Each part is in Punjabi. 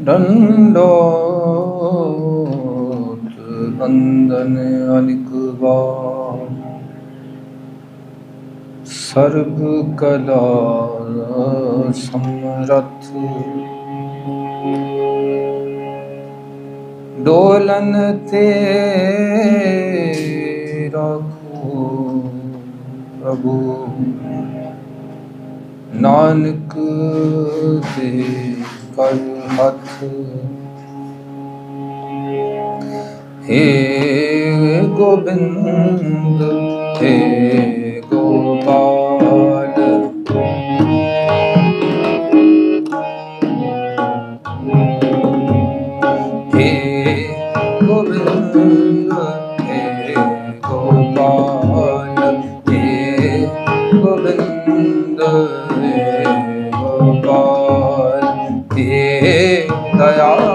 ਡੰਡੋਤ ਬੰਦਨ ਅਲਿਕ ਬਾਰ ਸਰਬ ਕਲਾ ਸਮਰਥ ਡੋਲਨ ਤੇ ਰੱਖੋ ਪ੍ਰਭੂ ਨਾਨਕ ਦੇ ਕਰ ਹੱਥ ਹੇ ਗੋਬਿੰਦ ਹੇ ਗੋਪਾਲ। गोविंद हे गोपाल हे दयाल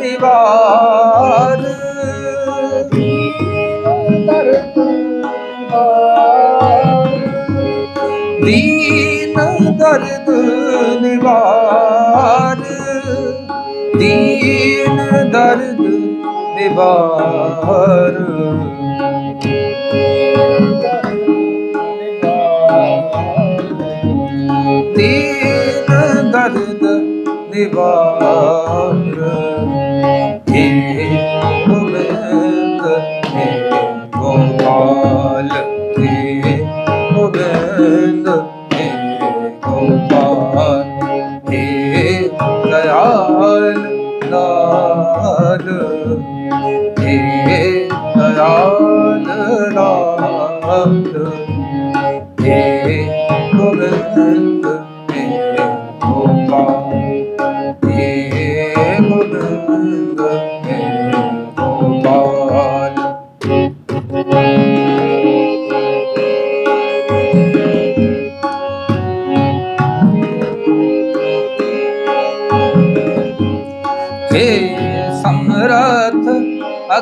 ਦੀਵਾਰ ਦੀਨ ਦਰਦ ਨਿਵਾਰ ਦੀਨ ਦਰਦ ਨਿਵਾਰ ਦੀਨ ਦਰਦ ਨਿਵਾਰ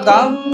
datang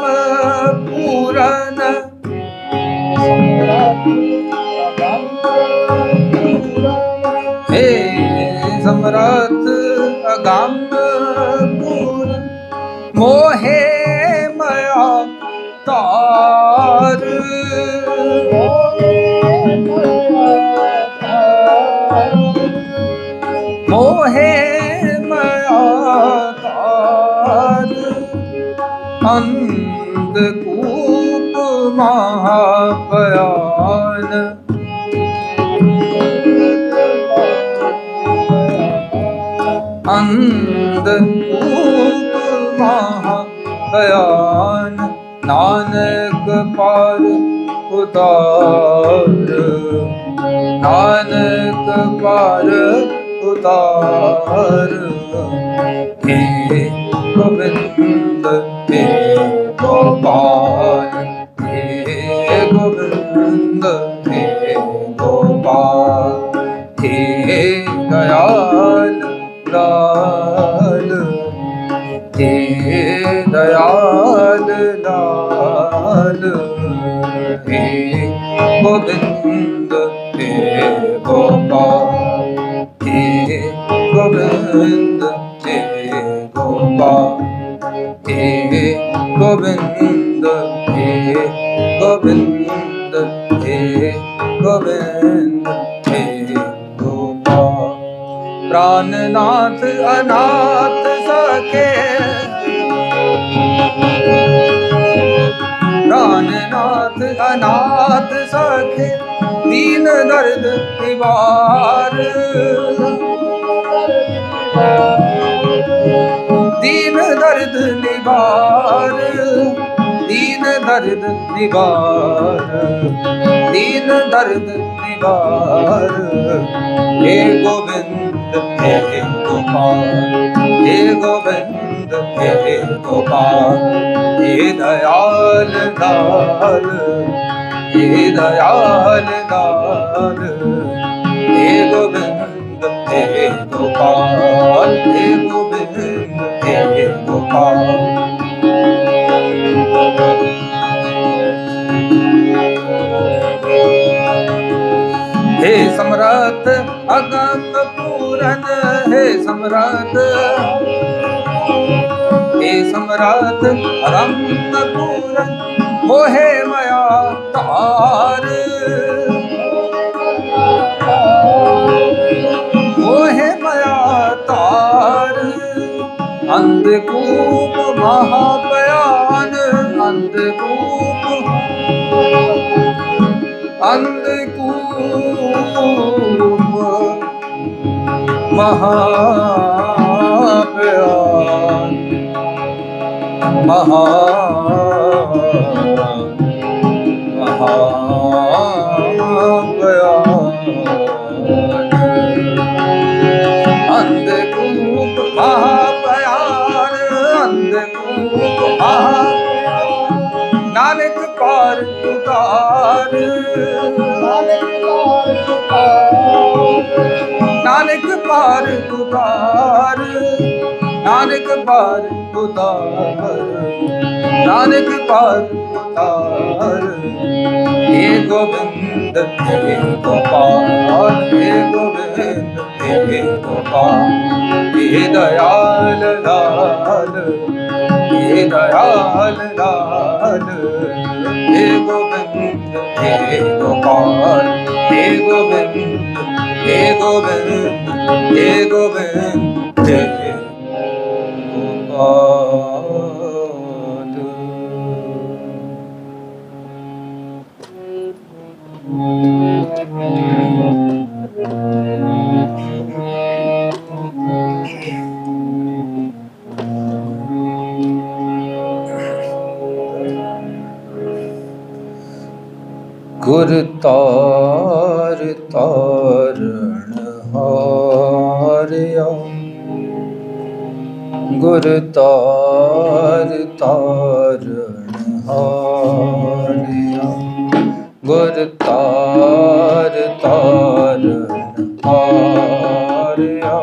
ਨਾਨਕ ਪਰ ਉਤਾਰ। ਕੇ ਗੋਬਿੰਦ ਤੇ ਗੋਪਾਲ। ਕੇ ਗੋਬਿੰਦ ਤੇ ਗੋਪਾਲ। ਕੇ ਦਇਆਲ ਲਾਲ। ਕੇ ਦਇਆਲ ਲਾਲ। ਕੇ ਗੋਬਿੰਦ Govinda, He Govinda. ਦਰਦ ਨਿਵਾਰ, ਦੀਨ ਦਰਦ ਨਿਵਾਰ, ਦੀਨ ਦਰਦ ਨਿਵਾਰ। ਏ ਗੋਬਿੰਦ ਏ ਗੋਪਾਲ ਏ ਗੋਬਿੰਦ ਏ ਗੋਪਾਲ ਏ ਦਇਆਲ ਦਾਲ ਏ ਦਇਆਲ ਦਾਲ। ਏ ਗੋਬਿੰਦ ਏ ਗੋਪਾਲ ਏ ਕਾਲ। ਹੇ ਸਮਰਤ ਅਗੰਤ ਪੂਰਨ, ਹੇ ਸਮਰਤ ਹੇ ਸਮਰਤ ਅਗੰਤ ਪੂਰਨ ਮੋਹੇ ਮਾਇਆ ਤਾਰ ਮੋਹੇ ਮਾਇਆ ਤਾਰ ਅੰਧ ਕੋ ਆਹਾ ਬਿਆਨ ਅੰਧ ਕੂਪ ਅੰਧ ਕੂਪ ਮਹਾ ਬਿਆਨ ਮਹਾ ਮਹਾ ਉਤਾਰ ਨਾਨਕ ਪਾਰ ਉਤਾਰ ਨਾਨਕ ਪਾਰ ਉਤਾਰ ਨਾਨਕ ਪਾਰ ਉਤਾਰ ਏ ਗੋਬਿੰਦ ਤੇਰੇ ਗੋਪਾਲ ਏ ਗੋਬਿੰਦ ਤੇਰੇ ਗੋਪਾਲ। ਏ ਦਇਆਲ ਲਾਲ ਏ ਦਇਆਲ ਲਾਲ। ਏ ਗੋਬਿੰਦ ਏ ਗੋਪਾਲ ਏ ਤਾਰਣ ਹਾਰਿਆ ਗੁਰ ਤਾਰ ਤਾਰਣ ਹਾਰਿਆ ਗੁਰ ਤਾਰ ਤਾਰਣ ਹਾਰਿਆ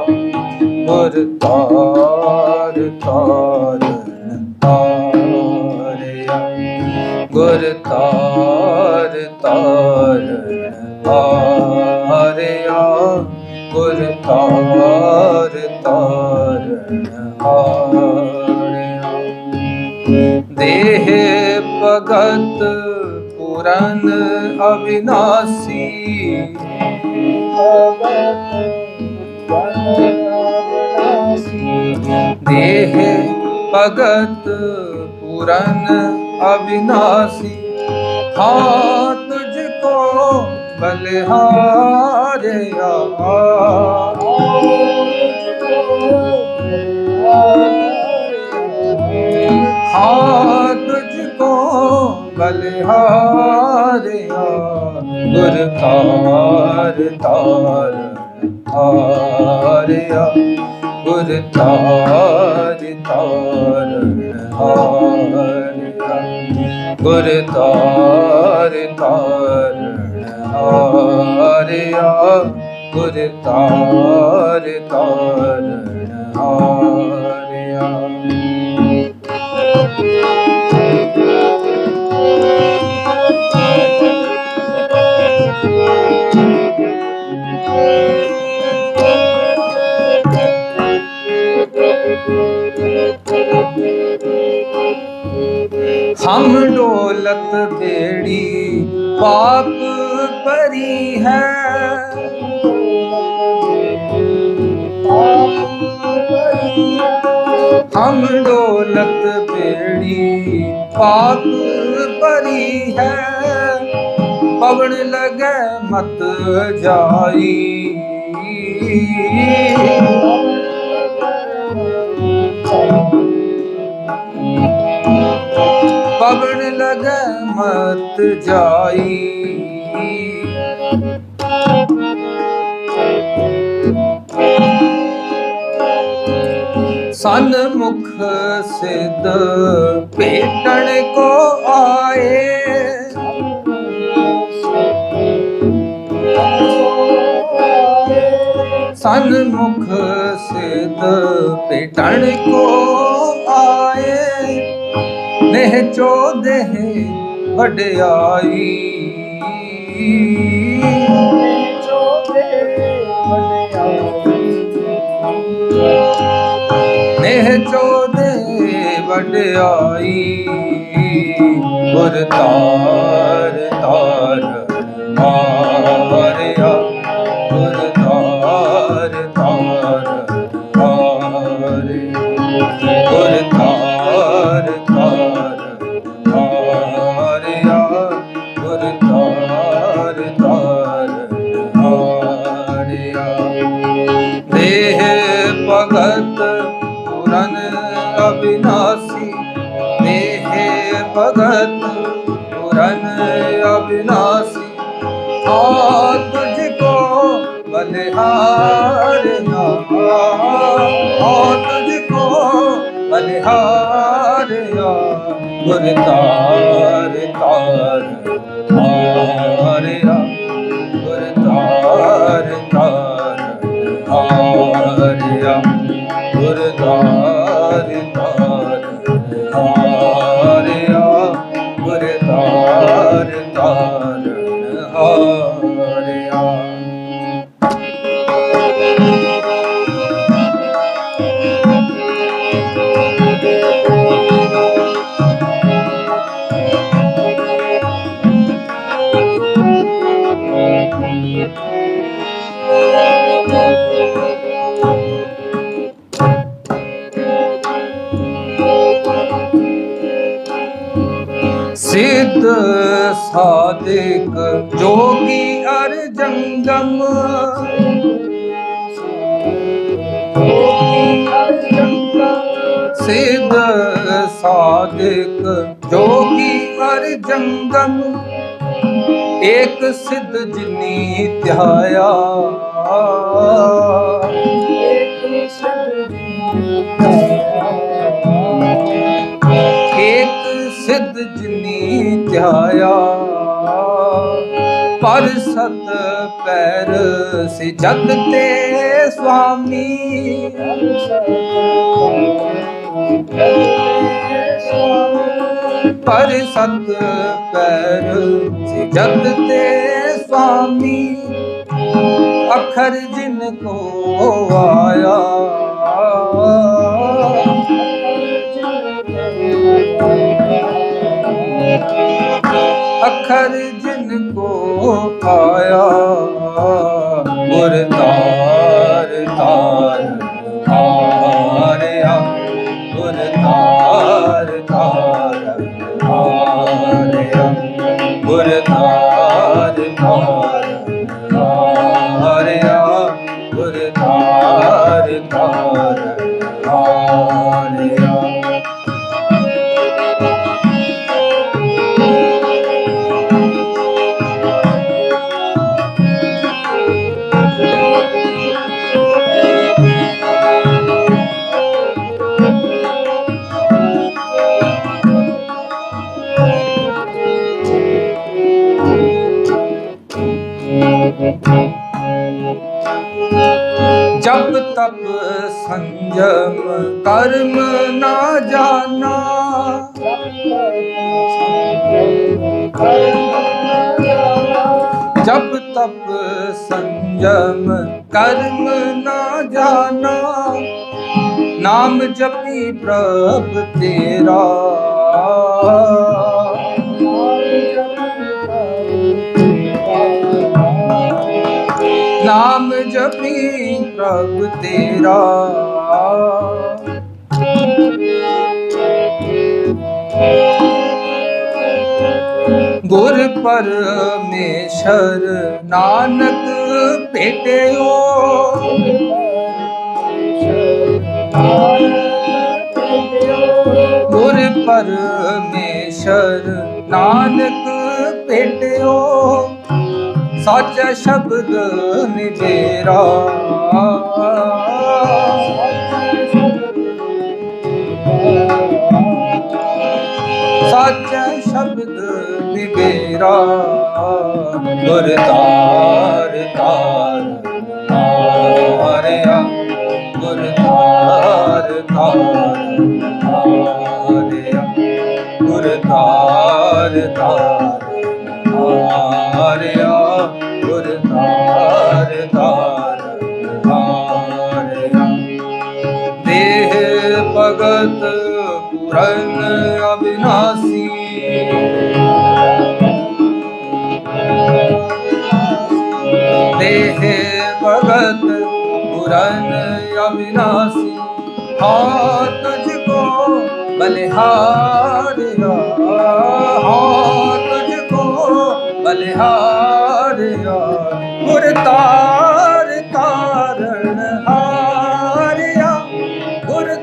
ਗੁਰ ਤਾਰ ਤਾਰਣ ਤਾਰ ਤਾਰਨ ਹਾਰਿਆ ਦੇਹ ਭਗਤ ਪੁਰਨ ਅਵਿਨਾਸੀ। ਦੇਹ ਭਗਤ ਪੁਰਨ ਅਵਿਨਾਸੀ। ਹਾਂ ਤੁਝ ਕੋ ਬਲਿਹਾਰਿਆ। ਹਾਂ ਤੁਝ ਕੋ ਬਲਿਹਾਰਿਆ ਗੁਰ ਤਾਰ ਤਾਰ ਹਾਰਿਆ ਗੁਰ ਤਾਰ ਤਾਰਨ ਹਾਰਿਆ ਗੁਰ ਤਾਰ ਤਾਰਨ ਹਾਰਿਆ ਗੁਰ ਤਾਰ ਤਾਰਨ ਭਰੀ ਹੈ। ਪਵਣ ਲਗੇ ਮਤ ਜਾਈ। ਪਵਨ ਲਗੇ ਮਤ ਜਾਈ। ਸਨਮੁਖ ਸਿੱਧ ਭੇਟਣ ਕੋ ਆਏ। ਸਨਮੁਖ ਸਿੱਧ ਭੇਟਣ ਕੋ ਆਏ। ਨਹਿ ਚੋਦੇ ਵਡਿਆਈ। ਚੋਦੇ ਵਡਿਆਈ ਗੁਰ ਤਾਰ ਤਾਰ ਮਾਰਿਆ ਅਬਿਨਾਸੀ ਆ ਤੁਝ ਕੋ ਬਲਿਹਾਰਨਾ ਆ ਤੁਝ ਕੋ ਬਲਿਹਾਰਿਆ ਗੁਰ ਤਾਰ ਤਾਰ ਮਾਰਿਆ ਗੁਰ ਤਾਰ ਤਾਰ ਹਾਰਿਆ ਤਾਰ ਸਾਦਿਕ ਜੋਗੀ ਅਰ ਜੰਗਮ। ਸਿੱਧ ਸਾਧਿਕ ਜੋਗੀ ਅਰ ਜੰਗਮ। ਏਕ ਸਿੱਧ ਜਿਨੀ ਧਿਆਇਆ। ਏਕ ਸਿੱਧ ਜਿਨੀ ਧਿਆਇਆ। ਪਰ ਸਤ ਪੈਰ ਸਿਜਤ ਤੇ ਸੁਆਮੀ। ਪਰ ਸਤ ਪੈਰ ਸਿਜਤ ਤੇ ਸੁਆਮੀ। ਅਖਰ ਜਿਨ ਕੋ ਆਇਆ। ਜਮ ਕਰਮ ਨਾ ਜਾਣਾ ਜਪ ਤਪ ਸੰਜਮ ਕਰਮ ਨਾ ਜਾਣਾ ਨਾਮ ਜਪੀ ਪ੍ਰਭ ਤੇਰਾ ਨਾਮ ਜਪੀ ਪ੍ਰਭ ਤੇਰਾ ਗੁਰ ਪਰਮੇਸ਼ਰ ਨਾਨਕ ਭੇਟਿਓ। ਗੁਰ ਪਰਮੇਸ਼ਰ ਨਾਨਕ ਭੇਟਿਓ। ਸੱਚ ਸ਼ਬਦ ਨਿਵੇਰਾ। ਨਿਵੇਰਾ ਗੁਰ ਤਾਰ ਤਾਰਿਆ ਗੁਰ ਤਾਰ ਤਾਰਿਆ ਗੁਰ ਤਾਰ ਤਾਰਿਆ ਗੁਰ ਤਾਰ ਤਾਰ ਤਾਰਿਆ ਦੇਹ ਭਗਤ ਪੁਰਨ ਅਬਿਨਾਸੀ ਪੁਰਨ ਅਬਿਨਾਸੀ ਹਾਂ ਤੁਝ ਕੋ ਬਲਿਹਾਰਿਆ ਹਾਂ ਤੁਝ ਕੋ ਬਲਿਹਾਰਿਆ ਗੁਰ ਤਾਰ ਤਾਰਨ ਹਾਰਿਆ ਗੁਰ